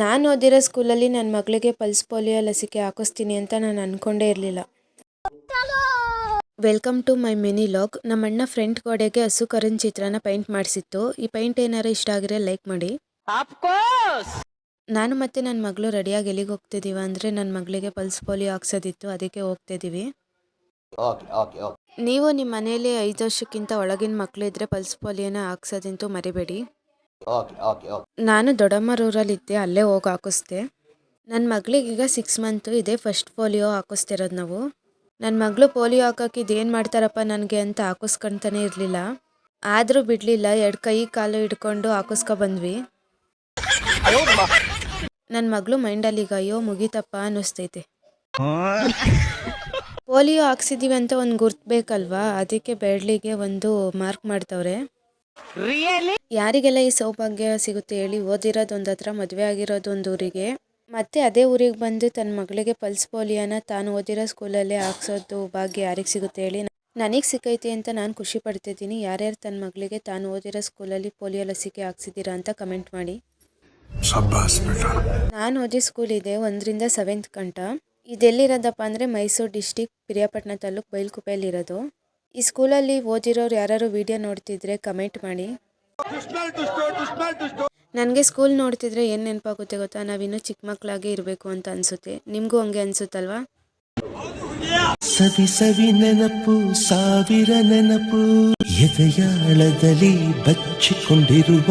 ನಾನು ಓದಿರೋ ಸ್ಕೂಲಲ್ಲಿ ನನ್ನ ಮಗಳಿಗೆ ಪಲ್ಸ್ ಪೋಲಿಯೋ ಲಸಿಕೆ ಹಾಕಿಸ್ತೀನಿ ಅಂತ ನಾನು ಅಂದ್ಕೊಂಡೇ ಇರಲಿಲ್ಲ. Welcome to my mini vlog. ನಮ್ಮ ಅಣ್ಣ ಫ್ರೆಂಡ್ ಗೋಡೆಗೆ ಹಸು ಕರನ್ ಚಿತ್ರನ ಪೈಂಟ್ ಮಾಡಿಸಿತ್ತು. ಈ ಪೈಂಟ್ ಏನಾರು ಇಷ್ಟ ಆಗಿರೋ ಲೈಕ್ ಮಾಡಿ. ನಾನು ಮತ್ತೆ ನನ್ನ ಮಗಳು ರೆಡಿಯಾಗಿ ಎಲ್ಲಿಗೆ ಹೋಗ್ತಿದ್ದೀವ ಅಂದರೆ ನನ್ನ ಮಗಳಿಗೆ ಪಲ್ಸ್ ಪೋಲಿಯೋ ಹಾಕ್ಸೋದಿತ್ತು ಅದಕ್ಕೆ ಹೋಗ್ತಿದ್ದೀವಿ ನೀವು ನಿಮ್ಮ ಮನೆಯಲ್ಲಿ ಐದು ವರ್ಷಕ್ಕಿಂತ ಒಳಗಿನ ಮಕ್ಕಳು ಇದ್ದರೆ ಪಲ್ಸ್ ಪೋಲಿಯೋನ ಹಾಕ್ಸೋದಂತೂ ಮರಿಬೇಡಿ. ನಾನು ದೊಡ್ಡಮ್ಮರೂರಲ್ಲಿದ್ದೆ ಅಲ್ಲೇ ಹೋಗಿ ಹಾಕಿಸ್ದೆ. ನನ್ನ ಮಗಳಿಗೀಗ ಸಿಕ್ಸ್ ಮಂತು ಇದೆ ಫಸ್ಟ್ ಪೋಲಿಯೋ ಹಾಕಿಸ್ತಿರೋದು ನಾವು. ನನ್ನ ಮಗಳು ಪೋಲಿಯೋ ಹಾಕೋಕೆ ಇದೇನು ಮಾಡ್ತಾರಪ್ಪ ನನಗೆ ಅಂತ ಹಾಕಿಸ್ಕೊಂತಾನೆ ಇರಲಿಲ್ಲ. ಆದರೂ ಬಿಡಲಿಲ್ಲ ಎರಡು ಕೈ ಕಾಲು ಹಿಡ್ಕೊಂಡು ಹಾಕಿಸ್ಕೊ ಬಂದ್ವಿ. ನನ್ನ ಮಗಳು ಮೈಂಡಲ್ಲಿ ಈಗ ಅಯ್ಯೋ ಮುಗೀತಪ್ಪ ಅನ್ನಿಸ್ತೈತೆ. ಪೋಲಿಯೋ ಹಾಕ್ಸಿದ್ದೀವಿ ಅಂತ ಒಂದು ಗುರ್ತು ಬೇಕಲ್ವಾ? ಅದಕ್ಕೆ ಬೆಳ್ಳಿಗೆ ಒಂದು ಮಾರ್ಕ್ ಮಾಡ್ತವ್ರೆ. ಯಾರಿಗೆಲ್ಲ ಈ ಸೌಭಾಗ್ಯ ಸಿಗುತ್ತೆ ಹೇಳಿ ಓದಿರೋದೊಂದು ಹತ್ರ ಮದುವೆ ಆಗಿರೋದೊಂದು ಊರಿಗೆ. ಮತ್ತೆ ಅದೇ ಊರಿಗೆ ಬಂದು ತನ್ನ ಮಗಳಿಗೆ ಪಲ್ಸ್ ಪೋಲಿಯೋನ ತಾನು ಓದಿರೋ ಸ್ಕೂಲಲ್ಲೇ ಹಾಕ್ಸೋದು ಭಾಗ್ಯ ಯಾರಿಗೆ ಸಿಗುತ್ತೆ ಹೇಳಿ ನನಗೆ ಸಿಕ್ಕೈತೆ ಅಂತ ನಾನು ಖುಷಿ ಪಡ್ತಿದ್ದೀನಿ. ಯಾರ್ಯಾರು ತನ್ನ ಮಗಳಿಗೆ ತಾನು ಓದಿರೋ ಸ್ಕೂಲಲ್ಲಿ ಪೋಲಿಯೋ ಲಸಿಕೆ ಹಾಕ್ಸಿದ್ದೀರಾ ಅಂತ ಕಮೆಂಟ್ ಮಾಡಿ. ನಾನು ಓದಿ ಸ್ಕೂಲ್ ಇದೆ ಒಂದರಿಂದ ಸೆವೆಂತ್ ಗಂಟ. ಇದೆಲ್ಲಿರೋದಪ್ಪ ಅಂದರೆ ಮೈಸೂರು ಡಿಸ್ಟಿಕ್ ಪಿರಿಯಾಪಟ್ಟಣ ತಾಲೂಕು ಬೈಲ್ಕುಪೆಯಲ್ಲಿರೋದು. ಈ ಸ್ಕೂಲಲ್ಲಿ ಓದಿರೋರು ಯಾರು ವಿಡಿಯೋ ನೋಡ್ತಿದ್ರೆ ಕಮೆಂಟ್ ಮಾಡಿ. ನನಗೆ ಸ್ಕೂಲ್ ನೋಡ್ತಿದ್ರೆ ಏನು ನೆನಪಾಗುತ್ತೆ ಗೊತ್ತಾ? ನಾವಿನ್ನೂ ಚಿಕ್ಕ ಮಕ್ಕಳಾಗೆ ಇರಬೇಕು ಅಂತ ಅನಿಸುತ್ತೆ. ನಿಮಗೂ ಹಂಗೆ ಅನಿಸುತ್ತಲ್ವಾ? ಸವಿ ಸವಿ ನೆನಪು ಸಾವಿರ ನೆನಪು ಎದೆಯಾಳದಲ್ಲಿ ಬಚ್ಚಿಕೊಂಡಿರುವ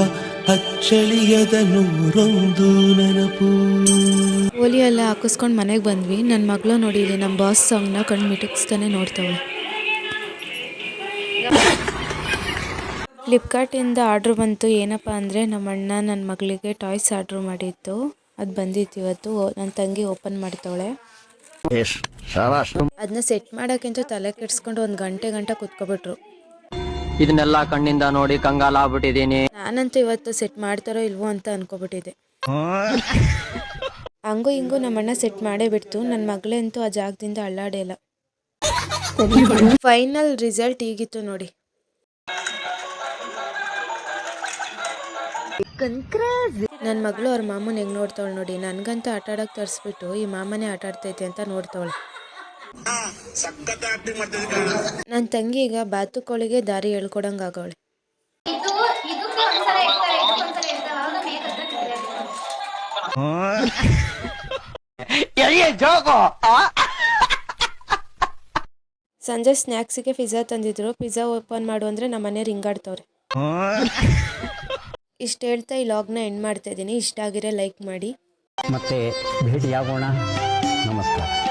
ಅಚ್ಚಳಿಯದ ನೂರೊಂದು ನೆನಪು. ಹೋಲಿ ಎಲ್ಲ ಹಾಕಿಸ್ಕೊಂಡು ಮನೆಗೆ ಬಂದ್ವಿ. ನನ್ನ ಮಗಳು ನೋಡಿ ಇಲ್ಲಿ ನಮ್ಮ ಬಾಸ್ ಸಾಂಗ್ನ ಕಣ್ಣು ಮಿಟುಕ್ಸ್ತಾನೆ ಫ್ಲಿಪ್ಕಾರ್ಟಿಂದ ಆರ್ಡ್ರ್ ಬಂತು. ಏನಪ್ಪ ಅಂದರೆ ನಮ್ಮ ಅಣ್ಣ ನನ್ನ ಮಗಳಿಗೆ ಟಾಯ್ಸ್ ಆರ್ಡ್ರ್ ಮಾಡಿತ್ತು. ಅದು ಬಂದಿತ್ತು ಇವತ್ತು. ನನ್ನ ತಂಗಿ ಓಪನ್ ಮಾಡ್ತಾಳೆ ಅದನ್ನ ಸೆಟ್ ಮಾಡೋಕ್ಕಿಂತ ತಲೆ ಕೆಡ್ಸ್ಕೊಂಡು ಒಂದು ಗಂಟೆ ಗಂಟೆ ಕುತ್ಕೊಬಿಟ್ರು. ಇದನ್ನೆಲ್ಲ ಕಣ್ಣಿಂದ ನೋಡಿ ಕಂಗಾಲ ಆಗ್ಬಿಟ್ಟಿದ್ದೀನಿ ನಾನಂತೂ ಇವತ್ತು ಸೆಟ್ ಮಾಡ್ತಾರೋ ಇಲ್ವೋ ಅಂತ ಅನ್ಕೋಬಿಟ್ಟಿದ್ದೆ. ಹಂಗೂ ಹಿಂಗೂ ನಮ್ಮಣ್ಣ ಸೆಟ್ ಮಾಡೇ ಬಿಡ್ತು. ನನ್ನ ಮಗಳಂತೂ ಆ ಜಾಗದಿಂದ ಅಳ್ಳಾಡೇ ಇಲ್ಲ. ಫೈನಲ್ ರಿಸಲ್ಟ್ ಈಗಿತ್ತು ನೋಡಿ. ನನ್ನ ಮಗಳು ಅವ್ರ ಮಾಮನ ಹೆಂಗ್ ನೋಡ್ತಾವಳು ನೋಡಿ. ನನ್ಗಂತೂ ಆಟ ಆಡಕ್ ತರ್ಸ್ಬಿಟ್ಟು ಈ ಮಾಮನೇ ಆಟ ಆಡ್ತೈತೆ ಅಂತ ನೋಡ್ತಾವಳೆ. ನನ್ನ ತಂಗಿ ಈಗ ಬಾತುಕೋಳಿಗೆ ದಾರಿ ಹೇಳ್ಕೊಡಂಗ್ ಆಗವಳೆ. ಇದು ಇದಕ್ಕೆ ಒಂದ್ಸಲ ಇರ್ತಾರೆ ಇದಕ್ಕೊಂದ್ಸಲ ಇರ್ತಾರೆ ಅವಾಗ ಮೇಘ ಸಂಜೆ ಸ್ನ್ಯಾಕ್ಸಿಗೆ ಪಿಜ್ಜಾ ತಂದಿದ್ರು. ಪಿಜ್ಜಾ ಓಪನ್ ಮಾಡು ಅಂದ್ರೆ ನಮ್ಮನೆ ರಿಂಗಾಡ್ತವ್ರೆ ಇಷ್ಟು ಹೇಳ್ತಾ ಈ ಲಾಗ್ನ ಎಂಡ್ ಮಾಡ್ತಾ ಇದ್ದೀನಿ. ಇಷ್ಟ ಆಗಿರೋ ಲೈಕ್ ಮಾಡಿ. ಮತ್ತೆ ಭೇಟಿಯಾಗೋಣ. ನಮಸ್ಕಾರ.